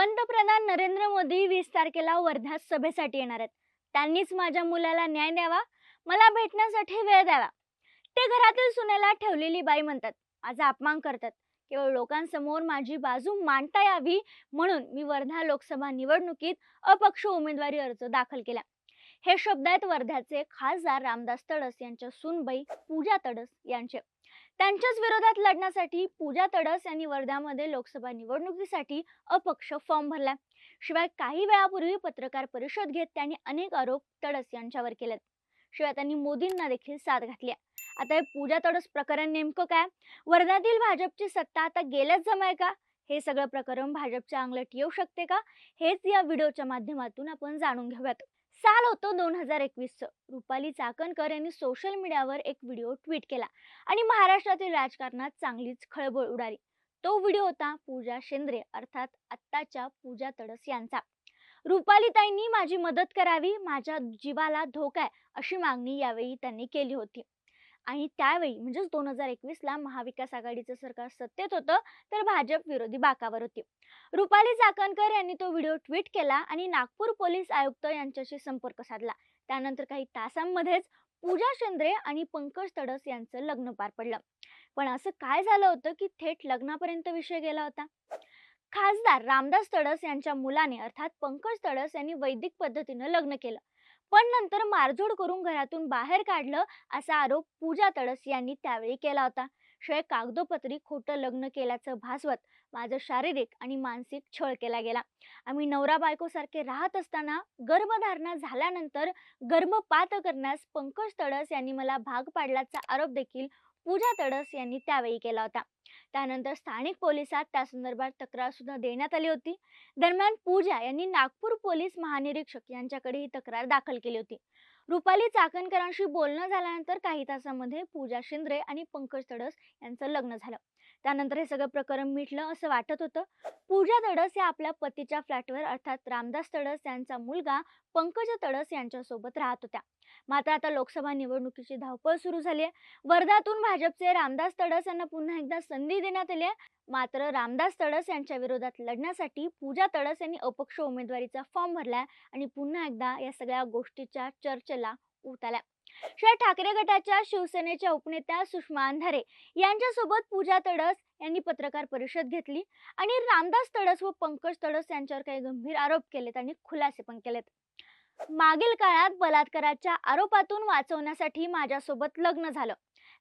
पंतप्रधान नरेंद्र मोदी वीस तारखेला वर्धा सभेसाठी येणार आहेत. त्यांनीच माझ्या मुलाला न्याय द्यावा मला भेटण्यासाठी वेळ द्यावा. ते घरातील सुनेला ठेवलेली बाई म्हणतात. माझा अपमान करतात. केवळ लोकांसमोर माझी बाजू मांडता यावी म्हणून मी वर्धा लोकसभा निवडणुकीत अपक्ष उमेदवारी अर्ज दाखल केला. हे शब्द आहेत वर्ध्याचे खासदार रामदास तडस यांच्या सूनबाई पूजा तडस यांचे. त्यांच्याच विरोधात लढण्यासाठी पूजा तडस यांनी वर्ध्यामध्ये लोकसभा निवडणुकीसाठी अपक्ष फॉर्म भरला. शिवाय काही वेळापूर्वी पत्रकार परिषद घेत त्यांनी अनेक आरोप तडस यांच्यावर केलेत. शिवाय त्यांनी मोदींना देखील साथ घातली आहे. आता हे पूजा तडस प्रकरण नेमकं काय? वर्ध्यातील भाजपची सत्ता आता गेल्याच जमाय का? हे सगळं प्रकरण भाजपच्या अंगलट येऊ शकते का? हेच या व्हिडिओच्या माध्यमातून आपण जाणून घेऊयात. साल होतं दोन हजार एकवीसचं. रुपाली चाकणकर यांनी सोशल मीडियावर एक व्हिडिओ ट्विट केला आणि महाराष्ट्रातील राजकारणात चांगलीच खळबळ उडाली. तो व्हिडिओ होता पूजा शेंद्रे अर्थात आत्ताच्या पूजा तडस यांचा. रुपालीताईंनी माझी मदत करावी माझ्या जीवाला धोका आहे अशी मागणी यावेळी त्यांनी केली होती. आणि त्यावेळी म्हणजेच दोन हजार एकवीसला महाविकास आघाडीचं सरकार सत्तेत होतं तर भाजप विरोधी बाकावर होती. रुपाली चाकणकर यांनी तो व्हिडिओ ट्विट केला आणि नागपूर पोलीस आयुक्त यांच्याशी संपर्क साधला. त्यानंतर काही तासांमध्येच पूजा शेंद्रे आणि पंकज तडस यांचं लग्न पार पडलं. पण असं काय झालं होतं की थेट लग्नापर्यंत विषय गेला होता? खासदार रामदास तडस यांच्या मुलाने अर्थात पंकज तडस यांनी वैदिक पद्धतीनं लग्न केलं. पण नंतर मारझोड करून घरातून बाहेर काढलं असा आरोप पूजा तडस यांनी त्यावेळी केला होता. शिवाय कागदोपत्री खोटं लग्न केल्याचं भासवत माझं शारीरिक आणि मानसिक छळ केला गेला. आम्ही नवरा बायकोसारखे राहत असताना गर्भधारणा झाल्यानंतर गर्भपात करण्यास पंकज तडस यांनी मला भाग पाडल्याचा आरोप देखील पूजा तडस यांनी त्यावेळी केला होता. त्यानंतर स्थानिक पोलिसात त्या संदर्भात तक्रार सुद्धा देण्यात आली होती. दरम्यान पूजा यांनी नागपूर पोलीस महानिरीक्षक यांच्याकडे ही तक्रार दाखल केली होती. रुपाली चाकणकरांशी बोलणं झाल्यानंतर काही तासामध्ये पूजा शिंद्रे आणि पंकज तडस यांचं लग्न झालं. त्यानंतर हे सगळं प्रकरण मिटलं असं वाटत होतं. पूजा तडस या आपल्या पतीच्या फ्लॅटवर अर्थात रामदास तडस यांचा मुलगा पंकज तडस यांच्यासोबत राहत होत्या. मात्र आता लोकसभा निवडणुकीची धावपळ सुरू झाली आहे वर्ध्यातून भाजपचे रामदास तडस यांना पुन्हा एकदा संधी देण्यात आली आहे मात्र रामदास तडस यांच्या विरोधात लढण्यासाठी पूजा तडस यांनी अपक्ष उमेदवारीचा फॉर्म भरलाय आणि पुन्हा एकदा या सगळ्या गोष्टीच्या चर्चेला ऊत आल्या शिवाय ठाकरे गटाच्या शिवसेनेच्या उपनेत्या सुषमा अंधारे यांच्यासोबत पूजा तडस यांनी पत्रकार परिषद घेतली आणि रामदास तडस व पंकज तडस यांच्यावर काही गंभीर आरोप केलेत आणि खुलासे पण केलेत. मागील काळात बलात्काराच्या आरोपातून वाचवण्यासाठी माझ्यासोबत लग्न झालं.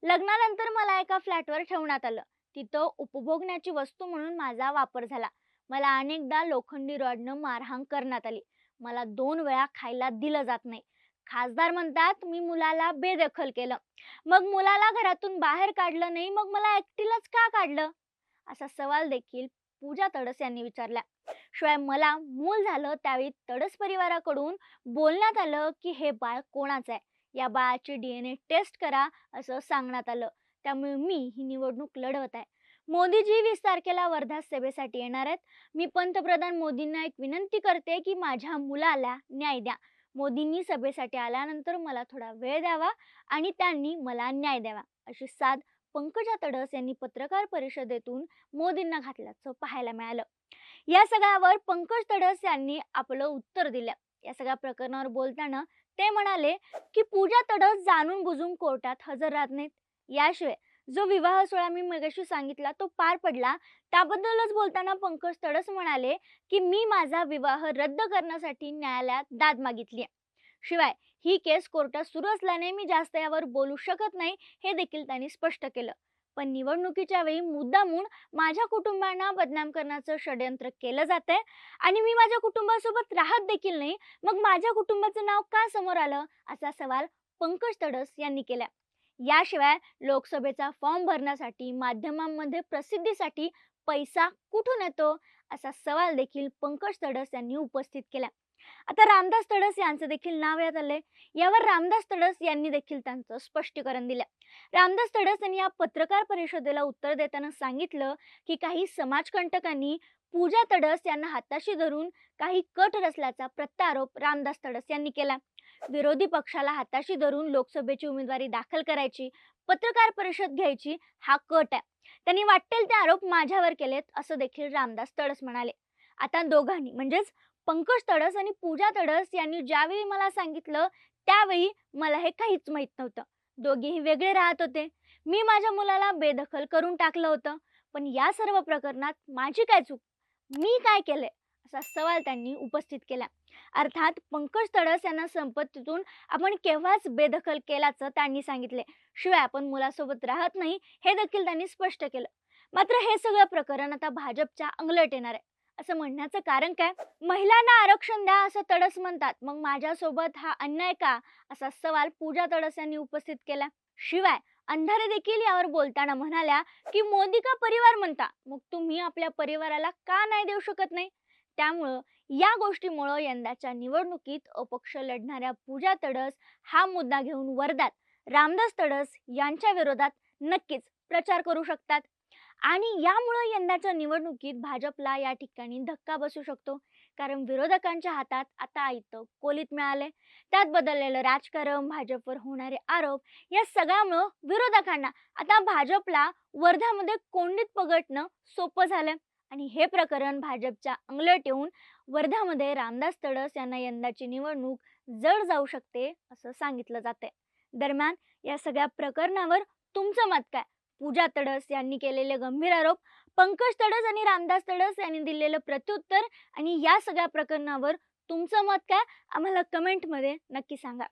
लग्नानंतर मला एका फ्लॅटवर ठेवण्यात आलं. तिथं उपभोगण्याची वस्तू म्हणून माझा वापर झाला. मला अनेकदा लोखंडी रॉडनं मारहाण करण्यात आली. मला दोन वेळा खायला दिलं जात नाही. खासदार म्हणतात मी मुलाला बेदखल केलं. मग मुलाला घरातून बाहेर काढलं नाही मग मला एकटीलाच का काढलं? असा सवाल देखील पूजा तडस यांनी विचारला. शिवाय मला मूल झालं त्यावेळी तडस परिवाराकडून बोलण्यात आलं की हे बाळ कोणाचं आहे? या बाळाची डीएनए टेस्ट करा असं सांगण्यात आलं. त्यामुळे मी ही निवडणूक लढवत आहे. मोदीजी वीस तारखेला वर्धा सभेसाठी येणार आहेत. मी पंतप्रधान मोदींना एक विनंती करते की माझ्या मुलाला न्याय द्या. मोदींनी सभेसाठी आल्यानंतर मला थोडा वेळ द्यावा आणि त्यांनी मला न्याय द्यावा अशी साथ पंकजा तडस यांनी पत्रकार परिषदेतून मोदींना घातल्याचं पाहायला मिळालं. या सगळ्यावर पंकज तडस यांनी आपलं उत्तर दिलं. या सगळ्या प्रकरणावर बोलताना ते म्हणाले की पूजा तडस जाणून बुजून कोर्टात हजर राहत नाहीत. याशिवाय जो विवाह सोहळा मी मगाशी सांगितला तो पार पडला. त्याबद्दलच बोलताना पंकज तडस म्हणाले की मी माझा विवाह रद्द करण्यासाठी न्यायालयात दाद मागितली आहे. शिवाय ही केस कोर्टात सुरू असल्याने मी जास्त यावर बोलू शकत नाही हे देखील त्यांनी स्पष्ट केलं. पण निवडणुकीच्या वेळी मुद्दामून माझ्या कुटुंबांना बदनाम करण्याचं षडयंत्र केलं जात आहे आणि मी माझ्या कुटुंबासोबत राहत देखील नाही. मग माझ्या कुटुंबाचं नाव का समोर आलं? असा सवाल पंकज तडस यांनी केला. याशिवाय लोकसभेचा फॉर्म भरण्यासाठी माध्यमांमध्ये प्रसिद्धीसाठी पैसा कुठून येतो? असा सवाल देखील पंकज तडस यांनी उपस्थित केला. आता रामदास तडस यांचं देखील नाव यात आलंय. यावर रामदास तडस यांनी देखील त्यांचं स्पष्टीकरण दिलं. रामदास तडस यांनी या पत्रकार परिषदेला उत्तर देताना सांगितलं की काही समाजकंटकांनी पूजा तडस यांना हाताशी धरून काही कट रचल्याचा प्रत्यारोप रामदास तडस यांनी केला. विरोधी पक्षाला हाताशी धरून लोकसभेची उमेदवारी दाखल करायची पत्रकार परिषद घ्यायची हा कट आहे. त्यांनी वाटेल ते आरोप माझ्यावर केलेत असं देखील रामदास तडस म्हणाले. आता दोघांनी म्हणजेच पंकज तडस आणि पूजा तडस यांनी ज्यावेळी मला सांगितलं त्यावेळी मला हे काहीच माहीत नव्हतं. दोघेही वेगळे राहत होते. मी माझ्या मुलाला बेदखल करून टाकलं होतं. पण या सर्व प्रकरणात माझी काय चूक? मी काय केलंय? असा सवाल त्यांनी उपस्थित केला. अर्थात पंकज तडस यांना संपत्तीतून आपण केव्हाच बेदखल केल्याचं त्यांनी सांगितले. शिवाय आपण मुलासोबत राहत नाही हे देखील त्यांनी स्पष्ट केलं. मात्र हे सगळं प्रकरण आता भाजपच्या अंगलट येणार आहे. असं म्हणण्याचं कारण काय? महिलांना आरक्षण द्या असं तडस म्हणतात. मग माझ्यासोबत हा अन्याय का? असा सवाल पूजा तडस यांनी उपस्थित केला. शिवाय अंधारे देखील यावर बोलताना म्हणाल्या की मोदी का परिवार म्हणता? मग तुम्ही आपल्या परिवाराला का नाही देऊ शकत नाही? त्यामुळं या गोष्टीमुळं यंदाच्या निवडणुकीत अपक्ष लढणाऱ्या पूजा तडस हा मुद्दा घेऊन वर्धात रामदास तडस यांच्या विरोधात नक्कीच प्रचार करू शकतात. आणि यामुळं यंदाच्या निवडणुकीत भाजपला या ठिकाणी धक्का बसू शकतो. कारण विरोधकांच्या हातात आता आयतं कोलीत मिळाले त्यात बदललेलं राजकारण भाजपवर होणारे आरोप या सगळ्यामुळं विरोधकांना आता भाजपला वर्धामध्ये कोंडीत पगटणं सोपं झालं आणि हे प्रकरण भाजपच्या अंगलट येऊन वर्धामध्ये रामदास तडस यांना यंदाची निवडणूक जड जाऊ शकते असं सांगितलं जाते दरम्यान या सगळ्या प्रकरणावर तुमचं मत काय? पूजा तडस यांनी केलेले गंभीर आरोप पंकज तडस आणि रामदास तडस यांनी दिलेलं प्रत्युत्तर आणि या सगळ्या प्रकरणावर तुमचं मत काय? आम्हाला कमेंटमध्ये नक्की सांगा.